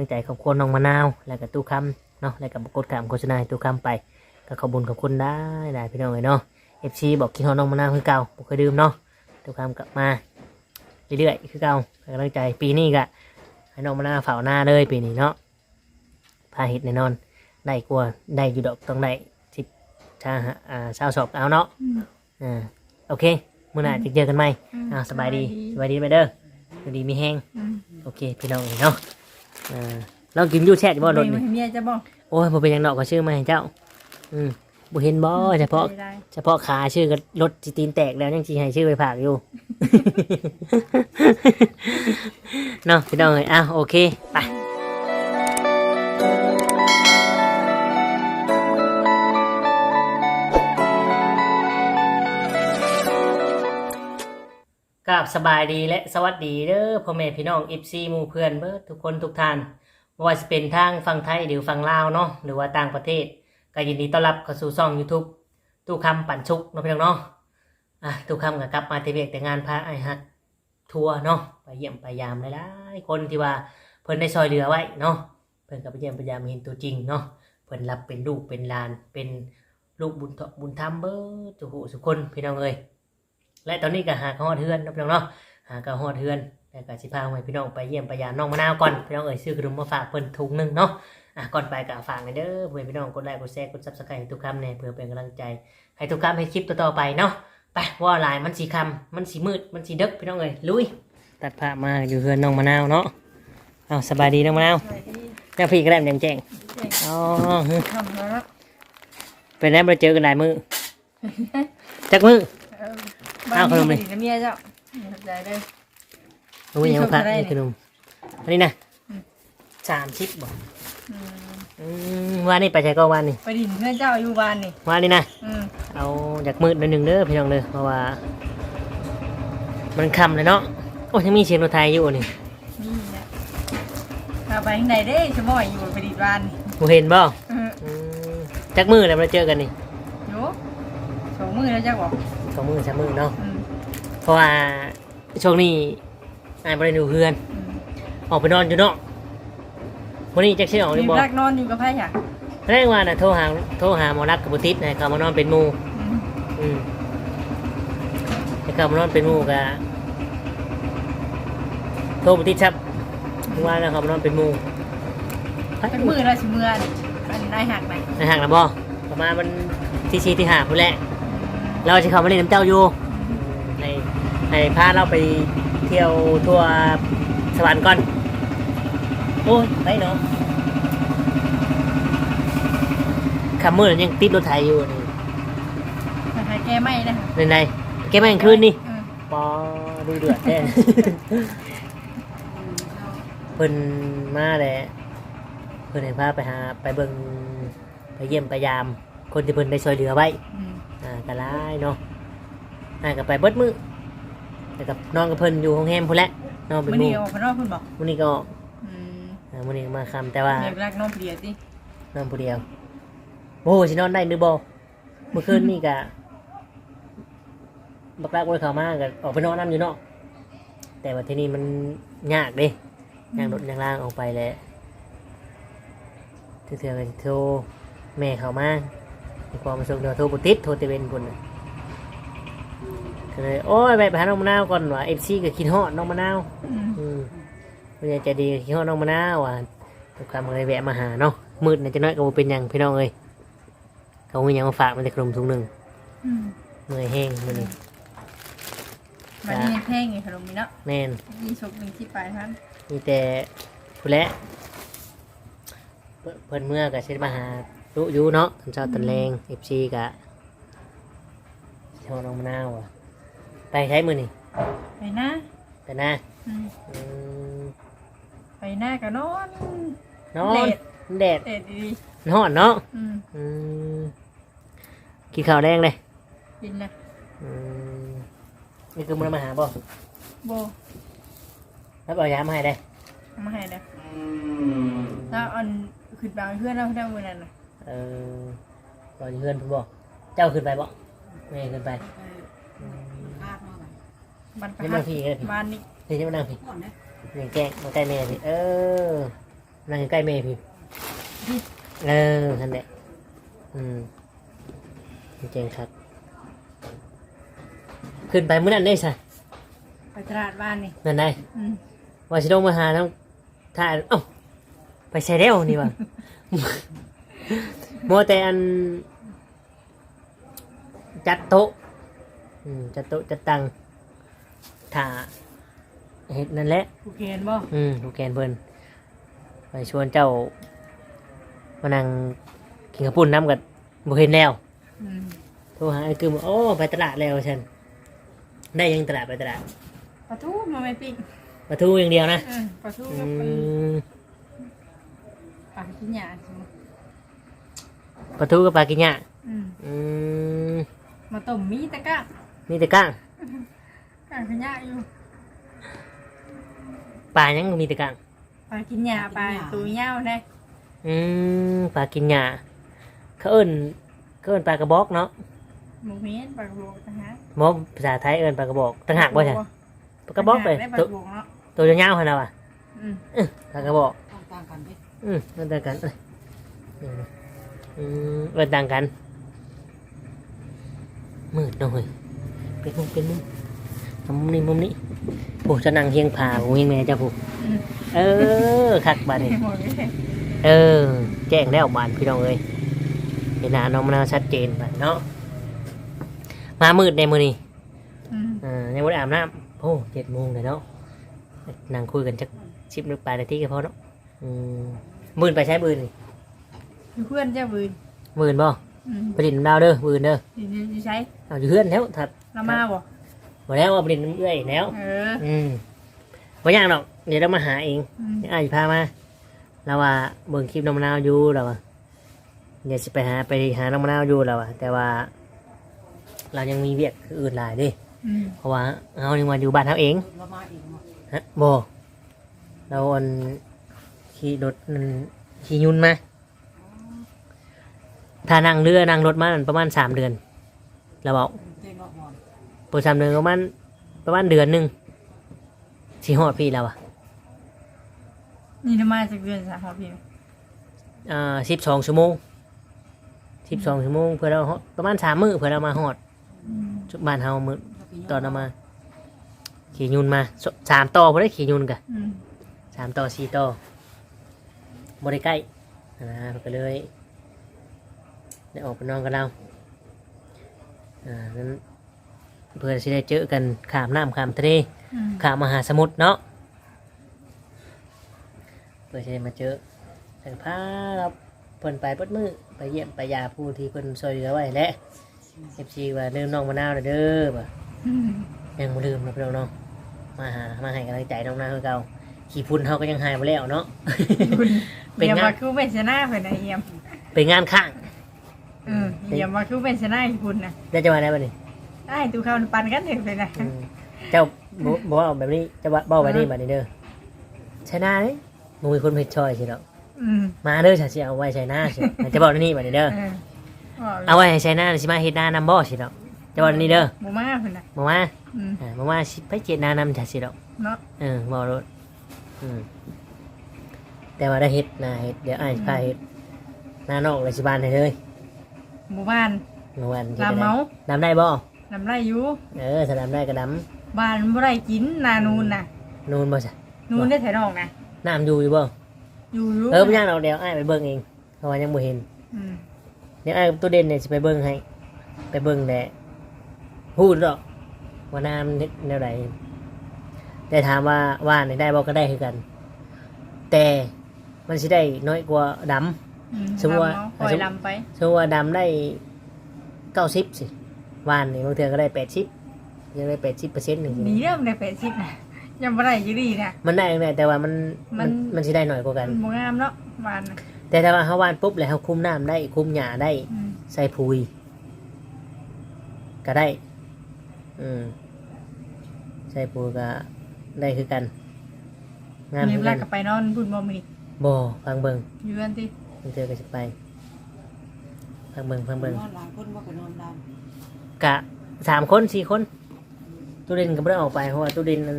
ลังใจขอบคุณน้องมะนาว แล้วก็ตู้คำเนาะ แล้วก็บกดคำโฆษณาให้ตู้คำไป ก็ขอบคุญขอบคุณได้ได้พี่น้องเลยเนาะเอฟซีบอกกินฮอน้องมะนาวคือเก่าบ่เคยดื่มเนาะตู้คำกลับมาเรื่อยๆคือเก่าให้กำลังใจปีนี้ก็ให้น้องมะนาวเฝ้าหน้าเลยปีนี้เนาะพาเห็ดแน่นอน ได้กลัวาได้อยู่ดอกต้องได้สิบชาอ่าชาวสอบเอาเนาะอืมอ่า โอเคมื้อหน้าจะเจอกันไหมอืมอ่าสบายดี สบายดีไปเด้อสบายดีมีแห้งอืมโอเค พี่น้องเนาะ อ่าเรากินอยูแช่จะบ่รถไม่นี่ให้เมียจะบอกโอ้ยบ่เป็นหยังดอกก็ชื่อมาให้เจ้า อืมบ่เห็นบ่เฉพาะ ได้เฉพาะขาชื่อก็รถสิตีนแตกแล้วยังสิให้ชื่อไปผากอยู่ เนาะพี่น้องเอ้ยอ้าวโอเค ไป กับสบายดีและสวัสดีเด้อพ่อแม่พี่น้อง FC หมู่เพื่อนเบิดทุกคนทุกท่านว่าจะเป็นทางฝั่งไทยหรือฝั่งลาวเนาะหรือว่าต่างประเทศ ก็ยินดีต้อนรับเข้าสู่ช่อง YouTube ตู้คำปั่นชุกเนาะพี่น้องเนาะอะตู้คำก็กลับมาที่เวกแต่งานพระไอฮักทัวร์เนาะไปเยี่ยมไปยามหลายๆคนที่ว่าเพิ่นได้ซอยเหลือไว้เนาะเพิ่นก็ไปเยี่ยมไปยามเห็นตัวจริงเนาะเพิ่นรับเป็นลูกเป็นหลานเป็นลูกบุญทบุญธรรมเบิดทุกผู้ทุกคนพี่น้องเอ้ย และตอนนี้ก็หากระฮอดเฮือนเนาะพี่น้องเนาะหากระฮอดเฮือนแล้วก็สิพาให้พี่น้องไปเยี่ยมไปยามน้องมะนาวก่อนพี่น้องเอ้ยซื้อขนมมาฝากเพิ่นถุงหนึงเนาะอะก่อนไปก็ฝากกันเด้อเพื่อนพี่น้องกดไลค์กดแชร์กดซับสไครต์ให้ทุกคำเนี่ยเพื่อเป็นกำลังใจ ให้ทุกคำให้คลิปต่อๆไปเนาะไปว่าหลายมันสีคำมันสีมืดมันสีดึกพี่น้องเอ้ยลุยตัดภาพมาอยู่เฮือนน้องมะนาวเนาะเอาสบายดีน้องมะนาวสวัสดีเจ้าพี่ก็ได้แดงแจ้งเก่งอ๋อฮึทำแล้วเป็นแล้วมาเจอกันหลายมือจักมือเอออ้าวขนมดิบ้านเมียเจ้าเข้าใจเลยรู้ยังพักนี่นี่ชมอะไรขนมอันนี้นะอืม สามชิปบ่อืมอืมว่านี่ไปใช้ก็วันนี่ไปดินเพื่อนเจ้าอยู่บ้านนี่ว่านี่นะอืมเอาจากมืดนิดหนึ่งเด้อพี่น้องเด้อเพราะว่า มันค่ำเลยเนาะโอ้ยังมีเสียงรถไทยอยู่นี่นี่แหละพาไปข้างในเด้ชะม่อยอยู่ไปดินบ้านนี่กูเห็นบ่เอออืมจักมือแล้วมาเจอกันนี่ อยู่สองมือแล้วเจ้าบอกส องมือสามมือเนาะอืมเพราะว่าช่วงนี้อายบริดูเพื่อนอืมออกไปนอนอยู่เนาะวันนี้จักเชื่อออกหรือมีบ่รักนอนอยู่กับไพ่ค่ะแรกว่าน่ะโทรหาโทรหาหมอรักกับบุติษนะเขามานอนเป็นหมู่อืมอืมให้เขามานอนเป็นหมู่กะโทรบุติษครับว่าแล้วเขามานอนเป็นหมู่เป็นมือแล้วสิมืออันอันนายหักไหนนะห่างนะบ่ประมาณมันที่ชีที่หาพุ่นแหละ เราจะเข้ามาเล่นน้ำเจ้าอยู่ในในพาเราไปเที่ยวทัวร์สวรรค์ก่อน โอ้ยไปเนาะคำมือนั้นยังติดรถไถอยู่นี่หายแกไม่นะในในแกแม่งคืนนี่อืมปอดูเดือดแท้เพิ่นมาแหละเพิ่นให้พาไปหาไปเบิ่งไปเยี่ยมไปยาม คนที่เพิ่นได้ช่วยเหลือไว้ อืม อ่ากะไล่เนาะอ่าก็ไปเบิดมือแต่กับนอนกับเพิ่นอยู่ห้องแฮมพุ่นแหละนอนเป็นมื่อหมู่นี้ออกข้างนอกคุณบอกมื้อนี้ก็ออกอืมอ่ามื้อนี้ก็มาคำแต่ว่าเมียรักน้องเปลี่ยนสินอนผู้เดียวโอ้สินอนได้หรือบ่เมื่อคืนนี่ก็บักรักไว้เข้ามาก็ออกไปนอนน้ำอยู่เนาะแต่ว่าที่นี่มันยากเด้ยางรถยางล่างออกไปแหล้วเถื่อๆกันโทรแม่เข้ามาใน ความประสงค์เดียวโทรบุติดโทรเตเวนพุ่นน่ะก็เลยโอ้ยไปไปหาน้องมะนาวก่อนว่ะเอฟซีก็คิดฮอดน้องมะนาวอืมอืมคุณยายใจดีก็คิดฮอดน้องมะนาวว่ะทุกคำเลยแวะมาหาเนาะมืดน่ะจะน้อยก็บ่เป็นหยังพี่น้องเอ้ยเขามีหยังมาฝากมันจะขนมถุงหนึ่งอืมเมื่อยแห้งมื้อนี้วันนี้ยังแพงไงขนมนี้เนาะแม่นยี่ชกหนึ่งที่ปลายท่านมีแต่ผู้และเพิ่นเพิ่นเมื่อก็เช็ดมาหา ลุอยู่เนาะตอนเช้าตอนแรงเอฟซีก็ชอบน้องมะนาวว่ะไปใช้มือนี่ไปหน้าไปนะอืมอืมไปหน้ากับนอน นอน แดดเด็ดดีนอนเนาะๆอืมอืมกินข้าวแดงเลยกินนะอืมนี่คือมันมาหาบ่โบแล้วเอายามาให้ได้เอามาให้นะถ้าเอันขึ้นบางเพื่อนเราได้เมื่อนั้นนะ เออรออยู่เพื่อนเพิ่นบ่เจ้าขึ้นไปบ่ไม่ให้ขึ้นไปอืมมันประนี่หัมาดพี่เลยพี่บ้านนี้นี่จะมานั่งพี่นี่แกล้งมาใกล้แม่พี่เออนั่งใกล้แม่พี่เออนั่นแหละอืมเจ๋งครับ ขึ้นไปเมื่อนั้นได้ใช่ไปตลาดบ้านนี่นั่นได้อืมว่าชิโดมาหาน้องถ่ายเอ้าไปใช้เร็วนี่วะ โมแต่อัน จัดโต๊ะอืมจัดโต๊ะจัดตังถ่าเห็ดนั่นแหละผู้เขียนบ่อืมลูกแกนเพิ่นไปชวนเจ้ามานั่งกินข้าวปุ้นน้ำกับบุเห็นแล้วอืมโทรหาไอ้กึมโอ้ไปตลาดแล้วฉันได้ยังตลาดไปตลาดปลาทูมาไม่ปิ้งปลาทูอย่างเดียวนะเออปลาทูอืกับปลามปลาขี้หยาใช่ไหม ปลาทูกับปลากินยะอืมอืมมาต้มมีตะกร้ามีแต่ก้างกางขี้หยาอยู่ปลายังมีแต่ก้างปลากินหยาปลาตัวเหย้าได้อืมปลากินยะเขาเอิ้นเขาเอิ้นปลากระบอกเนาะหมูเมียนปลากระบอกต่างหากหมอภาษาไทยเอิ้นปลากระบอกต่างหากบ่ใช่ปลากระบอกเลยได้ปลาตัวกระบอกเนาะตัวยาวๆขนาดว่ะอืม ปลากระบอกต่างกันดิอืมมันต่างกันเอ้ย อืมอืมเอิ้นต่างกันมืดหน่อยเป็นมุมเป็นมุมมุมนี้มุมนี้โอ้จะนั่งเฮียงผาผมเฮียงแม่เจ้าผูอืมเออคักบานนี่เออ แจ้งแล้วบานพี่น้องเอ้ยเห็นหน้าน้องมะนาวชัดเจนไปเนาะมามืดในมือนี่อืมอ่ายังไม่ได้อาบน้ำโอ้เจ็ดโมงเลยเนาะนั่งคุยกันจักชิบนึกไปนาทีก็พอเนาะอืมมืนไปใช้มืนนี่ คือเพื่อนเจ้าบืนมืนบ่อืมไปดินน้ำดาวเด้อมืนเด้ออยู่อยู่ใช้เอาอยู่เพื่อนแล้วถัดละมาบ่มาแล้วเอาไปดินน้ำเอื้อยแล้ว เอออืมไม่ยากหรอกเดี๋ยวเรามาหาเองอืมเดี๋ยวอายพามาเราว่าเบิ่งคลิปน้องมะนาวอยู่เราว่าเดี๋ยวจะไปหาไปหาน้องมะนาวอยู่เราว่าแต่ว่า เรายังมีเวียกอื่นหลายเดิอืมเพราะว่าเรายังมาอยู่บ้านเราเองละมาอีกบ่ฮะบเราอันขี่รถนั่นขี่ยุนมา ถ้านั่งเรือนั่งรถมานั่นประมาณสามเดือนเราบอกเจ๊งบ่บ่ปสามเดือนประมาณประมาณเดือนหนึ่งสี่หอดพี่เราอะนี่ละมาจากเดือนสามครับพี่อ่าสิบสองชั่วโมงสิบสองชั่วโมงเพื่อเราฮอดประมาณสามมื้อเพื่อเรามาหอดอืมจุบ้านเฮามือตอนเรามา ขี่ยุนมาสสามต่อพอได้ขี่ยุนกะอืมสามต่อสี่ต่อบ่ได้ใกล้นะก็เลย ได้ออกไปนอนกับเราอ่านั้นเพื่อที่ได้เจอกันขามน้ำขามทะเลอืมขามมหาสมุทรเนาะเพื่อที่ได้มาเจอแต่พาเราเพิ่นไปเปิดมือไปเยี่ยมไปยาผู้ที่เพิ่นช่วยเหลือไว้และเอฟซีว่าลืมน้องมะนาวเด้อบ่อืมยังบ่ลืมนะพี่น้องเนาะมาหามาให้กำลังใจน้องนาวคือเก่าขี่พุ่นเฮาก็ยังหายบ่แล้วเนาะคุณเป็นเยี่ยมงานมาคือเป็นชนะเพิ่นน่ะเยี่ยมเป็นงานข้างเออเยี่ยมมาคือเป็นชนะให้คุณน่ะได้จะมาได้บ่นี่ได้ตูเข้าปันกันเถอะไปนะอืมเจ้าบ่บ่เอาแบบนี้เจะบ่เอาแบบนี้บัดนี้เด้อใช่หน้าเด้บ่มีคนเฮ็ดช่อยสิเนาะอืมมาเด้อฉันสิเอาไว้ใช้หน้าสิจะบอกนี่บัดนี้เด้อเออเอาไว้ให้ใช้หน้าสิมาเฮ็ดหน้านำบ่สิเนาะจะบอกนี่เด้อหมูมาเพิ่นน่ะบ่มาอืมอ่าบ่มาสิไปเจ็ดหน้านำฉันสิดอกเนาะ เออบ่รถอืมแต่ว่าได้เฮ็ดหน้าเฮ็ดเดี๋ยวอ้ายพาเฮ็ดหน้านอกเลยสิบ้านให้เลย หมู่บ้านเมื่อวานลามเมาดำได้บ่นำไรอยู่เออถ้าดำได้ก็ดบ้านบ่ได้กินนานูนน่ะำนูนบ่ซะนูนได้ไถนอกน่ะน้ำอยู่อยู่บ่อยู่อยู่เออบ่ยากดอกเดี๋ยวอ้ายไปเบิ่งเองเพราะว่ายังบ่เห็นอืมเดี๋ยวอ้ายกับตัวเด่นเนี่ยสิไปเบิ่งให้ ไปเบิ่งแหละพูดดอกว่าน้ำเฮ็ดแนวใดแต่ถามว่าว่านนี่ได้บ่ก็ได้คือกัน แต่มันสิได้น้อยกว่าดำอืม สมมุติว่าลำเอปล่อยลำไปสมมุติว่าดำได้เก้าสิบสิว่านนี่บางเทื่อก็ได้แปดสิบยังได้แปดสิบเปอร์เซ็นต์หนึ่งดีเริ่มได้80น่ะยังบ่ได้อยู่ดีน่ะมันได้ยังไงแต่ว่ามันมัมันนมันสิได้หน่อยกว่ากันมันบ่งามเนาะบ้านน่ะแต่ถ้าว่าเขาว่านปุ๊บแล้วเขาคุมน้ำได้คุมหญ้าได้อืมใส่ปุ๋ยก็ได้ อืมใส่ปุ๋ยก็ได้คือกันงามมีคือเวกัลานก็ไปนอนพุ่นบ่มีบ่ฟังเบิงอยู่กันติ บางเทื่อก็จะไปฟังเบิงฟังเบิงนอนหลายคนว่าก็นอนดกะสามคนสี่คนตู้เด่นก็ไม่ได้ออกไปเพราะว่าตู้เด่นมัน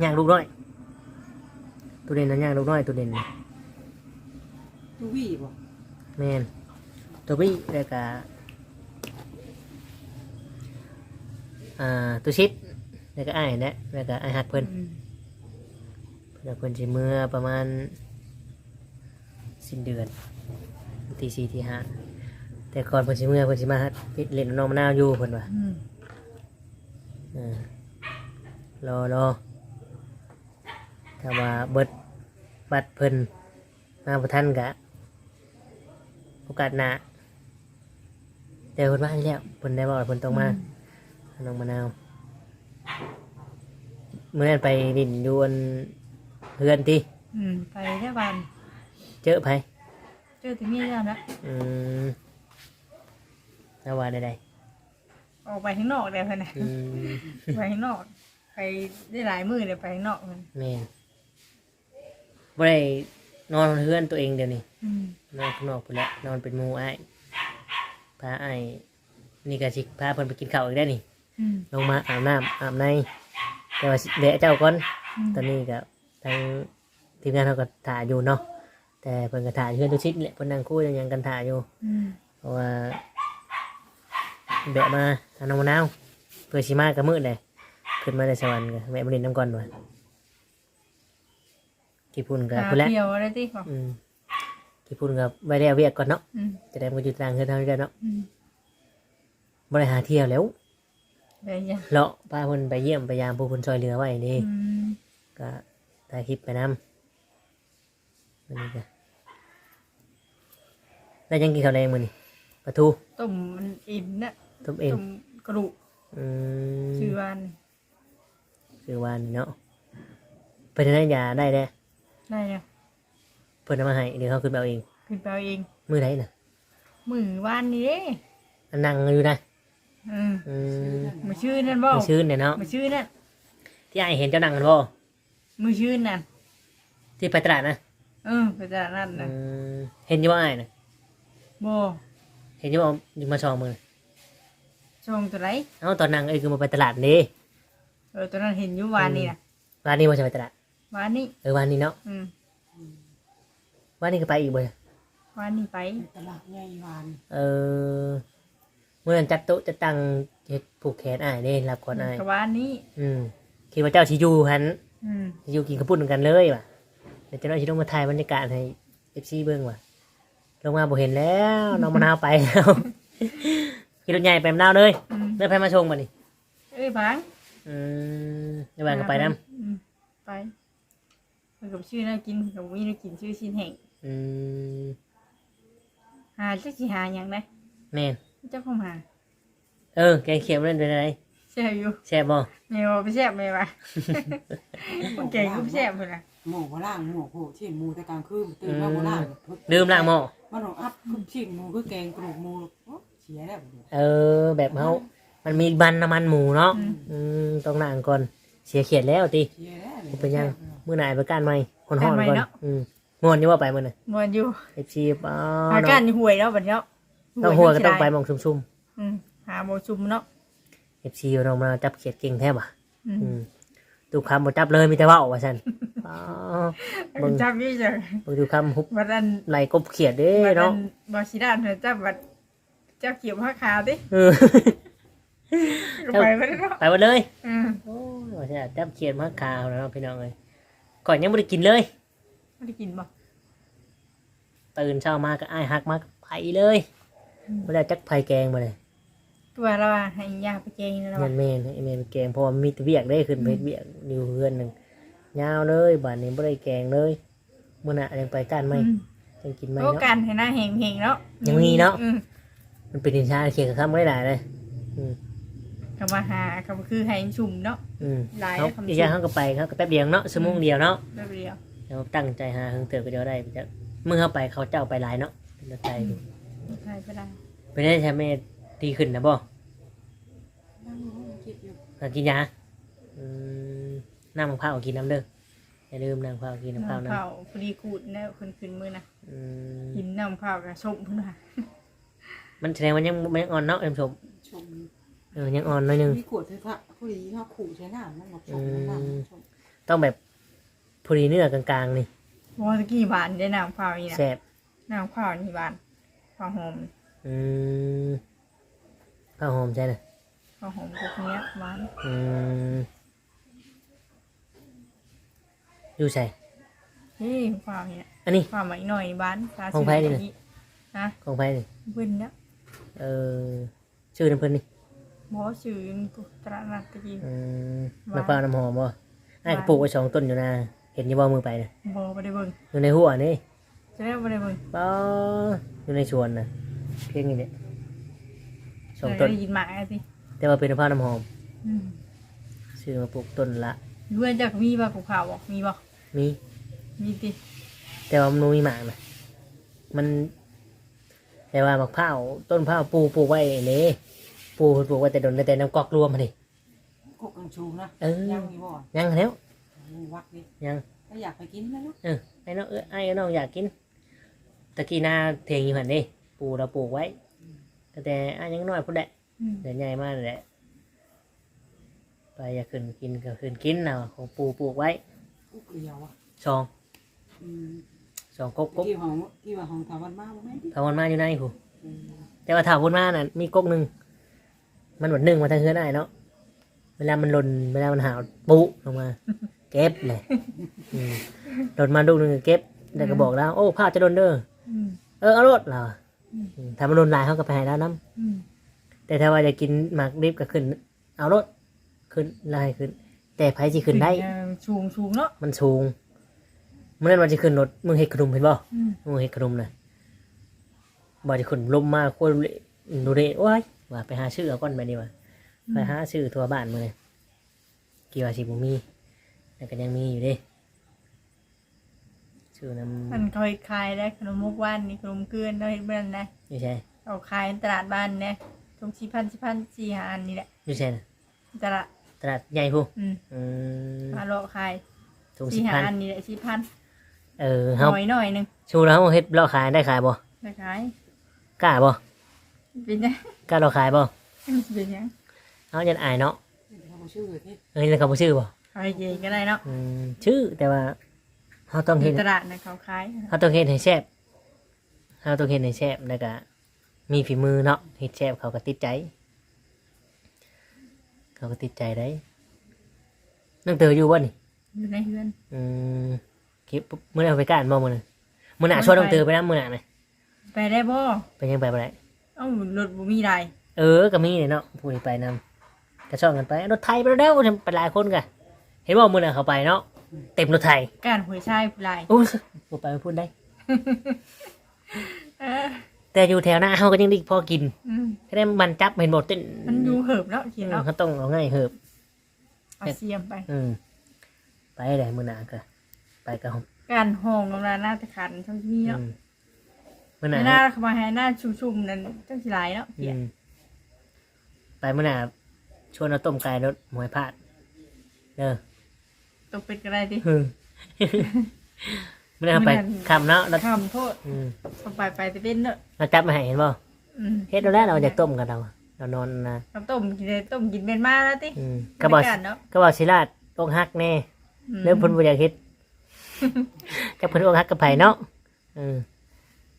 อยากลูกน้อยตัวเด่นนั่นย่างลูกน้อยตัวเด่นน่ะตูวี่บ่แม่นตัวบี้แล้วก็อ่าตัวชิดแล้วก็อ้ายแหละแล้วก็อ้ายหักเพิ่นอืมเพิ่นเอาเพิ่นสิเมื่อประมาณ สิ้นเดือนวันที่สี่ที่ห้าแต่ก่อนเพิ่นสิเมื่อเพิ่นสิมาเล่นน้องมะนาวอยู่เพิ่นว่าอืมอ่ารอรอถ้าว่าเบิดบัดเพิ่นมาบ่ทันกะโอกาสหน้าแต่เพิ่นว่าให้แล้วเพิ่นได้บอกว่าเพิ่นต้องมาน้องมะนาวเมื่อนั้นไปดินอยู่อันเพื่อนติอืมไปแค่บ้าน เจอไผเจอที่นี่แล้วนะอืมแล้วว่าได้ออกไปข้างนอกเลยเพิ่นน่ะๆอืมไปข้างนอก ไปได้หลายมื้อเลยไปข้างนอกมันแม่นบ่ได้นอนเพื่อนตัวเองเดี๋ยวนี้อืมนอนข้างนอกไปแล้วนอนเป็นหมูไอ้ายพาไอ้ายนี่ก็สิพาเพิ่นไปกินข้าวอีกได้วนี่ อืมลงมาอาบน้ำอาบในแต่ว่าสิเดะเจ้าก่อน อืมตอนนี้ก็ทางทีมงานเขาก็ถ่ายอยู่เนาะ แต่เพิ่นก็ถ่ายอยู่เพื่อนทุกชิดแหละเพิ่นนั่งคุยยังกันถ่ายอยู่ อืมเพราะว่าแบะมาทางน้องมะนาวเพื่อชิมากับมืดเลยขึ้นมาในสวรรค์ก็แวะมาเล่นน้ำก่อนว่ะกี่พุ่นกับหาพุ่นแล้วเที่ยวอะไรติบอกอืมกี่พุ่นกับไว้ได้เอาเวียกก่อนเนาะอืมจะได้มาอยู่ต่างกันเท่านี้เนาะอืมบริหารเที่ยวแล้วไปยังเลาะพาเพิ่นไปเยี่ยมไปยามผู้เพิ่นซอยเรือไว้นี่อืมก็ถ่ายคลิปไปนำวันนี้ก็แล้วยังกินข้าวแรงมื้อนี่ปลาทู ต้มมันอิ่มนะต้มเองต้มกระดูกอืมชื่อวันคือวานี่เนาะเพิ่นได้ยาได้แด้ได้แล้วเพิ่นเอามาให้เดี๋ยวเขาขึ้นไปเอาเอง ขึ้นไปเอาเอง มื้อไหนน่ะมือวานนี้เด้อันนั่งอยู่นะอืมอืมมือชื่อนั่นบ่มือชื่นเนี่ยเนาะมือชื่อนั่นที่ไอายเห็นเจ้านั่งกันบ่มือชื่อนั่นที่ไปตลาดนะ เออไปจากนั่นอืนะมเห็นอยู่ว่าไอ้ายน่ะบ่เห็นอยู่ว่าอยู่มาชองมือชงตัวไหนเอ้าตอนนั่งเอ้ยคือมาไปตลาดนี่เออตัวนั้นเห็นอยู่วานนี้นะวานนี้ว่าจะไปตลาดวานนี้เออวานนี้เนาะอืมวานนี้ก็ไปอีกบ่วานนี้ไปตลาดใหญ่วานเออเมื่อนั้นจัดโต๊ะจะตั้งเฮ็ดผูกแขนอ้ายเด้รับก่อนอ้ายกับวานนี้อืมคิดว่าเจ้าสิอยู่หันอืมสิอยู่กินกระปุ่นกันเลยว่ะ เดี๋ยวเจ้าน้อยสิลงมาถ่ายบรรยากาศให้ FC เบิ่งว่ะลงมาบ่เห็นแล้วน้องมะนาวไปแล้วขี่รถใหญ่ไปมะนาวเลยอืมเดินไปมาชงบ่นี่เอ้ยพังอืมเดี๋ยวแบ่งกันไปนํอืมไปไปกับชื่อน่ากินกับวิน่ากินชื่อชิ้นแห่งอืมหาจักสิหาหยังนะแม่นเจ้าเข้ามาเออแกงเขียวเล่นเป็นไงแซ่บอยู่แซ่บบ่ แม่ว่าไปแซ่บแม่ว่า คนแก่ก็ไปแซ่บพุ่นน่ะ หมูบ่ล่างหมูโหชิ้นหมูแต่กลางคืนตื่นมาบ่ล่างดื่มล้างหม้อมันอัพชิ้นหมูคือแกงกระดูกหมูเสียแล้วเออ แบบเฮามันมีบันน้ำมันหมูเนาะอืมอืมต้องล้างก่อนเสียเขียดแล้วติเสียแล้วเป็นยังมื้อหน้าไปก้านใหม่คนฮ้อนก่อนอืมม่วนอยู่ว่าไปมื้อน่ะมวนอยู่ FC ป้าหาเนาะการห่วยแล้วบัดเนี้ยต้องหัวก็ต้องไปหมองซุ่มอืมหาโมซุมเนาะๆ FC เรามาจับเขียดเก่งแท้บ่ะอืมอืมตุกคำบ่จับเลยมีแต่เว้าว่าซั่น อ๋อเบิ่งจับนี่จ้ะบ่ตุกคำฮุบบัดนั้นไหลกบเขียดเด้บัดนั้เนาะนบอชิดานเธอจับบัดจับเกี่ยวผ้าขาวดิเออก็ไปไม่ได้เนาะไปหมดเลย อืมโอ้ยว่าจะจับเขียดมาขาวแล้วพี่น้องเลยก่อนยังไม่ได้กินเลย ไม่ได้กินบ่ ตื่นเช้ามาก็อ้ายหักมาก็ไปเลยไม่ได้จักไผ่แกงมาเลยตัวเราอะให้ยาไปเกงนะเราเมอะนเมนให้เมนแกงเพราะว่ามีแต่เวียกได้ขึ้นไปเฮ็ดเวียกอยู่เพื่อนหนึ่ง ยาวเลยบ้านนี้ไม่ได้แกงเลยมื่อน่ะยังไปก้านไหมอืมยังกินไหมโอ้เนาะ กันให้หน้าเฮงเฮงๆเนาะยังมีเนาะ อืมมันเป็นดินชาเขียนกับข้ามไม่ได้เลยอืมก็มาหาก็คือให้ชุ่มเนาะ อืมหลายเขาคำ อีกอย่างเขาก็ไปเขาก็แป๊บเดียวเนาะชั่วโมงเดียวเนาะเรียบเรียวเราตั้งใจหาเพิ่งเติมก็เดียวได้จะเมื่อเขาไปเขาเจ้าไปหลายเนาะเป็นใจดูใช่ก็ได้เป็นได้ใช่ไหมดีขึ้นนะบ่นั่งคิดอยู่ หากินยาอืม น้ำมะพร้าวกินน้ำเด้ออย่าลืมน้ำมะพร้าวกินน้ำมะพร้าวน้ำน้เผาพอดีกูดนะขึ้นขึ้นมือนะำอืมกินน้ำเผากับชมพุ่นค่ะมันแสดงว่ายังไม่อ่อนเนาะเอ็มชมชมเออยังอ่อนหน้อยหนึง มีขวดเถอะค่ะผู้ดีเขาขู่ใช้น้ำมันบอกชมน้ำชมต้องแบบผอดีเนื้อกลางๆนี่บ่ตะกี้บานได้น้ำข้าวนี่นะแซ่บน้ำข้าวนี่บานข้าวหอมอืมข้าวหอมใช่น่ะข้าวหอมพวกเนี้ยบานอืม อยู่ใส่นี่ข้าวเนี่ยอันนี้ข้าวมาอีกหน่อยบานตาของไผนี่นี่น่ะนะของไผนี่เพิ่นเนี่ยเออชื่อน้ำเพิ่นนี่บ่ชื่อกุตระนัดตะกี้อืมหวานมะพร้าวน้ำหอมบ่ไอ้ายก็ปลูกไว้สองต้นอยู่นะเห็นอยี่บ่มือไปนะบ่บ่ได้เบิ่งอยู่ในหัวนี่จะได้บ่ได้เบิ่งป้ออยู่ในสวนนะเพียงนี้เนี่ยสองเลยต้น ได้ยินหมาไอ้สิแต่ว่าเป็นมะพร้าวน้ำหอมอืมซื้อมาปลูกต้นละเพื่อนจักมีบ่กับข้าวบ่มีบ่ มีมีติแต่ว่ามันบ่มีหมากนะมัน แต่ว่ามะพร้าวต้นมะพร้าวปลูกปลูกไว้นี่ปลูกปลูกไว้แต่ดนแต่น้ำกอกรวมมาดิกกกังชูนะเออ ยังมีบ่ยังแล้ววักนี่ยัง ก็อยากไปกินแล้วลูกเออไอ้น้องเออไอ้น้องอยากกินตะกี้หนาเทียงอยู่หันนี่ปลูกเราปลูกไว้แต่ไอ้ยังน้อยพุ่นแหละอืมเดี๋ยวใหญ่มากเลยแหละไปอยากขึ้นกินก็ขึ้นกินเอาของปลูกปลูกไว้ กุ๊กเดียวอะสองอืมสองกกกกที่ของที่ว่าของถาวันมาบ่แม่นดิถาวรมาอยู่ในหูอืมแต่ว่าถาวรมาน่ะมีกกหนึ่งมันหมดหนึ่งมาทางเฮือนได้เนาะเวลามันหล่นเวลามันหาวปุลงมา เก็บเลยอืมหล่นมาลูกหนึ่งก็เก็บแล้วก็บอกแล้ว โอ้ผ้าจะโดนเด้ออืม เออเอารถเราอะอืม ถ้ามันโดนหลายเขาก็ไปให้แล้วน้อืมำแต่ถ้าว่าจะกินหมากดิบก็ขึ้น เอารถขึ้นไล่ขึ้น แต่ไผสิขึ้นได้เออสูงสูงเนาะ มันสูงเมื่อนั้นวันจะขึ้นรถมึงเห็ดขนมเห็นบ่อืม มึงเห็ดขนมนะบ่จะขึ้นลมมาโคตรดูเรโอ้ยว่าไปหาชื่อเอาก่อนไปดีกว่าไปหาชื่อทัวบ้านมาเลยกี่ว่าสิบ่มีแต่ก็ยังมีอยู่เดิชื่อนำมันเคยขายได้ขนมมุกว่านนี่ขนมเกลือนเราเห็นเบิ่นนะอยู่ใช่เอาขายตลาดบ้านเนี่ยตรงสี่พันสี่พันสี่หาอันนี่แหละอยู่ใช่นะตลาด ตลาดใหญ่พูอืมอืมมาเลาะขายถุงสิสี่บหาพันอันนี่แหละสี่พันเออหเฮาน่อยหน่อยหนึ่งชูแล้วเฮาเฮ็ดเราขายได้ขายบ่จะขายกล้าบ่เป็นยังกล้าเราขายบ่เป็นยังเฮาจะอายเนาะเขาบ่ชื่อที่เอ้ยแล้วเขาบ่ชื่อบ่ขายเองก็ได้เนาะอืมชื่อแต่ว่าเฮาต้องในเฮ็ด ตลาดนะเขาขายเฮาต้องเฮ็ดให้แซ่บเฮาต้องเฮ็ดให้แซ่บแล้วก็มีฝีมือเนาะเฮ็ดแซ่บเขาก็ติดใจ เขาก็ติดใจได้นั่งเตออยู่บ่นี่อยู่ในเฮือนอืมคลิปมื้อนั้นเอาไปก้านบ่มื้อนั้นมื้อหน้าชวนน้องเตอไปนํมื้อหน้าน่ะไปได้บ่ไปยังไปบ่ได้เอ้ารถบ่มีไรเออก็มีเนี่ยเนาะผู้ที่ไปนำกระช่องกันไปรถไทยไปแล้วไปหลายคนกันเห็นว่ามื้อนั้นเขาไปเนาะเต็มรถไทยการหวยชายผู้ไรโอ้ยบ่ไปไม่พูดได้เออ แต่อยู่แถวหน้าเฮาก็ยังไดีพอกินอืมแค่ได้มันจับเห็นหมดเต้นมันอยู่เหิบแล้วเขียนอืมเนาะเขาต้องเอาง่ายเหิบ เอาเสียมไป อืมไปได้มื้อหน้าก็ไปกับผมการห้องลงมาหน้าตะขันช่างที่อืเนาะมมื้อหน้าหน้าเข้ามาให้หน้าชุ่มๆนั่นจังสิหลายเนาะอืมไปมื้อหน้าชวนเอาต้มไก่รสหมวยพาดเด้อตกเป็นก็ได้ดิ อืมมื้อหน้าไปคำเนาะแล้วคำโทษอืมเอาไปไปจะเป็นเนาะเราจับมาให้เห็นบ่อืมเฮ็ดเราแล้วเราจะต้มกันเราเรานอนนะน้ำต้มกินเลยต้มกินเป็นมาแล้วติอืมก็บอกบรรยาาศเนาะก็บอกสิลาดอกหักแน่อืมเริ่มเพิ่นบ่อยากเฮ็ดกับเพิ่นอกหักกับไผเนาะอืม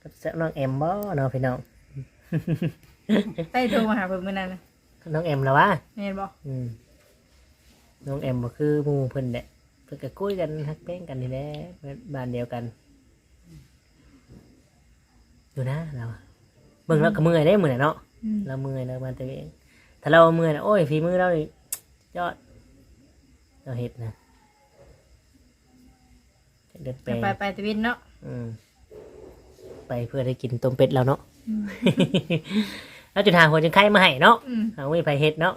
กับเจ้าน้องแอมบ่เนาะพี่น้องใต้โทรมาหาเพิ่นมื้อนั้นน่ะน้องแอมล่ะวะแม่นบ่อืมน้องแอมบ่คือหมู่เพิ่นแหละเพิ่นก็คุยกันฮักแป้งกันนี่แหละบ้านเดียวกันอยู่นะเราอะเบิ่งแล้วก็เมื่อยได้มื้อน่ะเนาะอืม เราเมื่อยเรามาตัวเอง ถ้าเราเมื่อยนะโอ้ยฝีมือเรานี่ยอด เราเห็ดนะเดินไปจะไปไปตะวินเนาะอืมไปเพื่อได้กินต้มเป็ดแล้วเนาะอืมแล้วจุดหาหัวจนไข่มาให้เนาะอืมเอาไม่ไปเห็ดเนาะ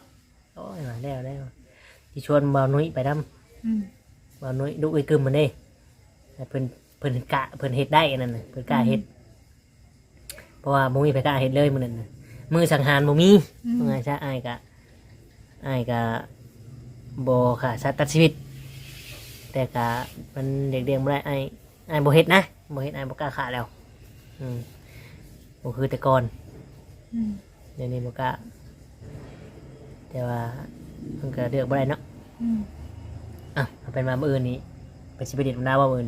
โอ้ยมาแล้วแล้วที่ชวนบ่าวนุ้ยไปดอืมำบ่าวนุ้ยดูไอ้กึมมันเด้แต่เพิ่นเพิ่นกะเพิ่นเฮ็ดได้อันนั่นน่ะเพิ่นกล้าเฮ็ดเพราะว่าบ่มีไปกล้าเฮ็ดเลยมื้อนั้นน่ะมือสังหารบ่มีอืม ว่าไงซะอ้ายกะอ้ายกะบ่ค่ะสัตว์ตัดชีวิต แต่กะมันเด็กเดียงบ่ได้อ้ายอ้ายบ่เฮ็ดนะบ่เฮ็ดอ้ายบ่กล้าฆ่าแล้วอืมบ่คือแต่ก่อน อืมเดี๋ยวนี้บ่กล้าแต่ว่ามันก็เลือกบ่ได้เนาะอืม อะเอาเป็นมามื้ออื่นนี้ไปสิไปเด็ดมันดาวว่ามื่น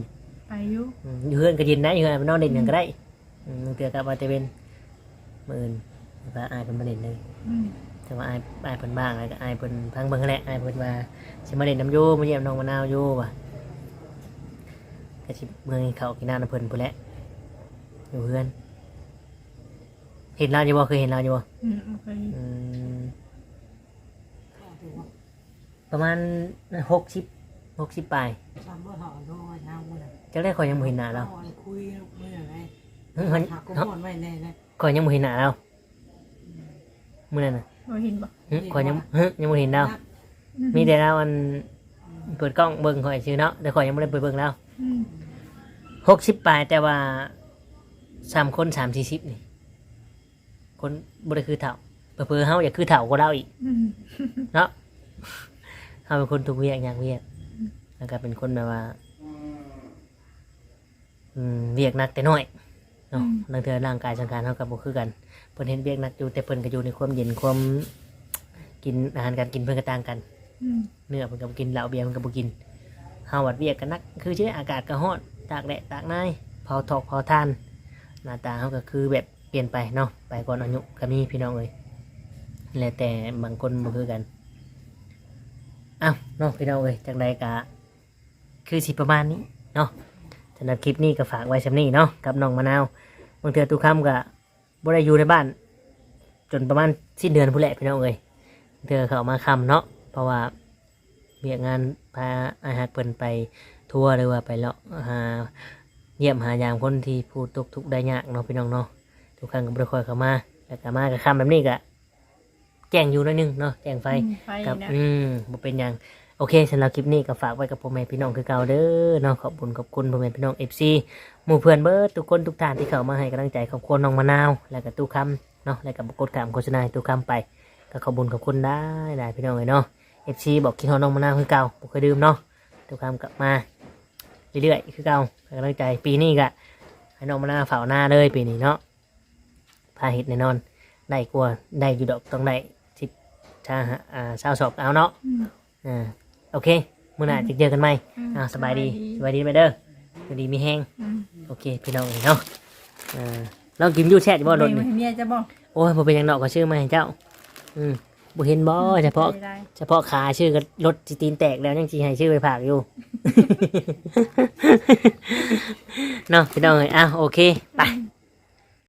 อายุอืมอยู่เฮือนก็เย็นนะอยู่เฮือนมันนอนเด่นหยังก็ได้อืมเตือกลับมาแต่เป็นมื่นแล้วก็อายเป็นมาเด่นเลย อืมแต่ว่าอายอายเพิ่นบ้างแล้วก็อายเพิ่นพังเบิ่งนั่นแหละอายเพิ่นว่าสิมาเด่นน้ำโยมาเยี่ยมน้องมะนาวโยว่ะก็สิเบิ่งให้เขาวกินน้ำน้ำเพิ่นพุ่นแหละอยู่เฮือนเห็นเราอยู่บ่เคยเห็นเราอยู่บ่อืมโอเคอืมเอาถือว่าประมาณหกสิบ หกสิบปลายซ้ำเมื่อเขาเอาน้อยน้ำมันจักได้ข่อยยังบ่เห็นหน้าเราเอาอันคุยเมื่อไหร่เฮ้ยเฮ้ยหักก็หมดไว้แน่นะข่อยยังบ่เห็นหน้าเรามื้อนั้นน่ะบ่เห็นบ่หึข่อยยังหึยังบ่เห็นเรามีแต่เราอันเปิดกล้องเบิ่งข่อยชื่อเนาะแต่ข่อยยังบ่ได้เปิดเบิ่งเราอืมหกสิบปลายแต่ว่าสามคนสามสี่สิบนี่ คนบ่ได้คือเฒ่าเผื่อๆเฮาอยากคือเฒ่ากว่าเราอีกอืมเนาะเฮาเป็นคนทุกเวียกอย่างเวียก แล้วก็เป็นคนแบบว่า อืมเวียกหนักแต่น้อยเนาะบางเทื่อร่างกายสังขารเฮากับบ่คือกันเพิ่นเห็นเวียกหนักอยู่แต่เพิ่นก็อยู่ในความเย็นความกินอาหารการกินเพิ่นก็ต่างกัน อืมเนื้อเพิ่นก็บ่กินเหล้าเบียร์เพิ่นก็บ่กินเฮาวัดเวียกกันนัก คือชื่ออากาศก็ร้อนตากแดดตากหน้ายเผาทอกเผาทาน หน้าตาเฮาก็คือแบบเปลี่ยนไปเนาะไปก่อนอายุก็มีพี่น้องเอ้ยแล้วแต่บางคนบ่คือกันอ้าวเนาะพี่น้องเอ้ยจังใดก็ คือสิประมาณนี้เนาะสำหรับคลิปนี้ก็ฝากไว้สำนี้เนาะกับน้องมะนาวบางเทื่อทุกคำก็บ่ได้อยู่ในบ้าน จนประมาณสิ้นเดือนพุ่นแหละพี่น้องเอ้ยเทื่อเข้ามาคำเนาะเพราะว่าเวียกงานพาอาหักเพิ่นไปทัวร์หรือว่าไปเลาะหาเยี่ยมหายามคนที่ผู้ตกทุกข์ได้ยากเนาะพี่น้องเนาะทุกครั้งก็บ่ได้ค่อยเข้ามาแล้วก็มากับคำแบบนี้ก็แจ้งอยู่หนิดนึงเนาะแจ้งไฟอืมไฟกับนะอืมบ่เป็นหยัง โอเคสำหรับคลิปนี้ก็ฝากไว้กับพ่อแม่พี่น้องคือเก่าเด้อเนาะขอบคุณขอบคุณพ่อแม่พี่น้อง FC หมู่เพื่อนเบิร์ดทุกคนทุกท่านที่เข้ามาให้กำลังใจขอบคุณน้องมะนาว แล้วก็ตู้คำเนาะแล้วก็บกดกามโฆษณาให้ตู้คำไป ก็ขอบคุณขอบคุณได้ได้พี่น้องเลยเนาะ FC บอกคิดฮอดน้องมะนาวคือเก่าบ่เคยดื่มเนาะตู้คำกลับมาเรื่อยๆคือเก่าให้กำลังใจปีนี้ก็ให้น้องมะนาวเฝ้าหน้าเลยปีนี้เนาะพาเห็ดแน่นอน ได้กลัวาได้อยู่ดอกต้องได้สิบชาอ่าชาวสอบเอาเนาะอืมอ่า โอเคมื้อหน้าจะเจอกันไหมอืมอ่าสบายดีสบายดีไปเด้อสบายดีมีแห้งอืมโอเคพี่น้องเนาะอ่าลองกินอยูแช่จะบ่รถเมีนี่ยเมียจะบอกโอ้ยบ่เป็นหยังดอกก็ชื่อมาให้เจ้า อืมบ่เห็นบ่เฉพาะได้เฉพาะขาชื่อก็รถสิตีนแตกแล้วยังสิให้ชื่อไปผากอยู่เนาะพี่น้องเอ้ยอ้าวโอเคไปอืม